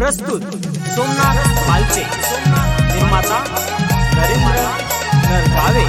प्रस्तुत सोमनाथ मालचे निर्माता नरेंद्र नरगावे